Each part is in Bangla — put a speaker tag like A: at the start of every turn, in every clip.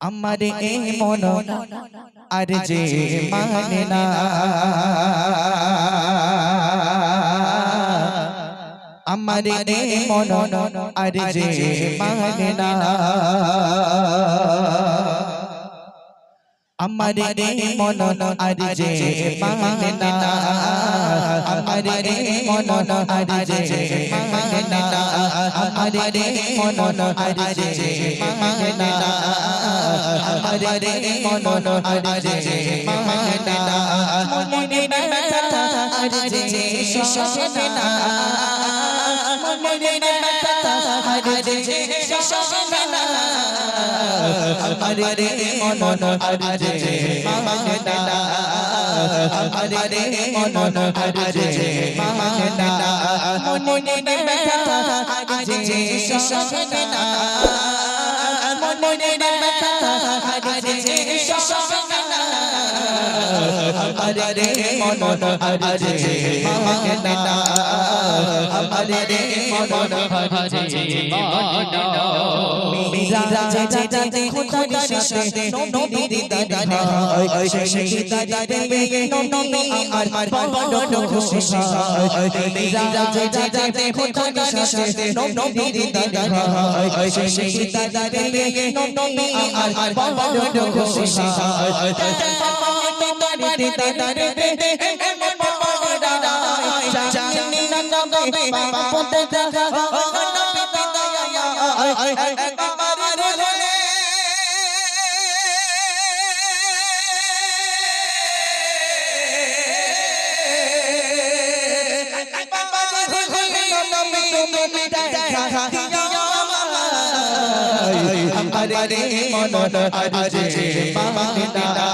A: আমার এ মন আর যে মানে না আমার এ মন আর যে মানে না আমার এ মন আর যে মানে না আমার এ মন আর যে মানে না আমার এ মন আর যে মানে না আমার মন আর যে মানে মনে ব্যথা আর যে শোষে না। মনে ব্যথা আর যে শোষে না। আমার মন আর যে মানে আমার মন আর যে মানে মনে ব্যথা আর যে শোষে না। মনে মন মানে আমার রে মন আর যে মানে না মেরা রাজা জাতে খুদার সাথে নবীর হয় সেই দিদার পেয়ে নবী আর বড় খুশি হয় রাজা জাতে খুদার সাথে নবীর হয় সেই দিদার পেয়ে নবী আর বড় খুশি হয় তোমার আমারে মন আজে মানে না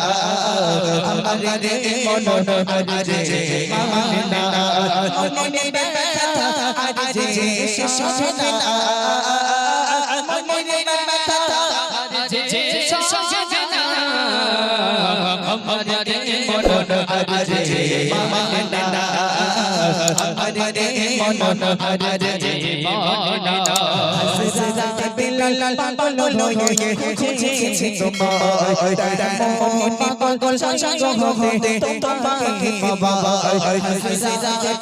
A: আমারে মন আজে মানে না মনে ব্যথা আজে শোষে না মনে ব্যথা আজে শোষে না আমারে মন আজে মানে না আমারে মন আজে মানে না হযরত বিলাল পাগল হয়ে খুঁজেছে তোমায় তারা মন পাগল সঙ্গ হতে তোমাকে বাবা হযরত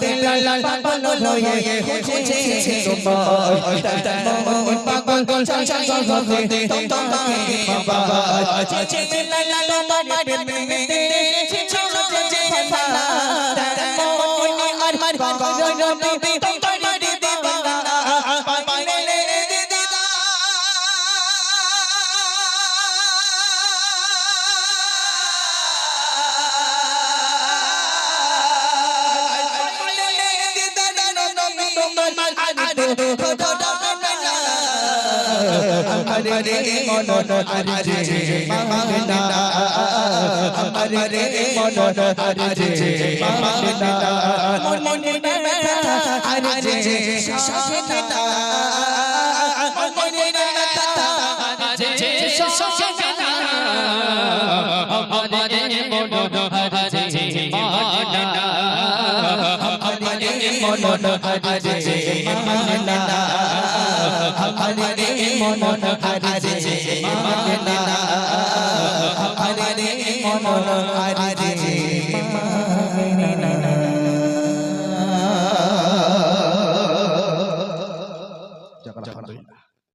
A: বিলাল পাগল হয়ে খুঁজেছে তোমায় তারা মন পাগল সঙ্গ হতে তোমাকে বাবা বিলাল তোমার প্রেমে আর পাগল নবী তোমার দিবানা পাইলে আমারে মন আজে মনে ব্যথা আজে আমারে মন আজে মাগনা আমারে মন আজে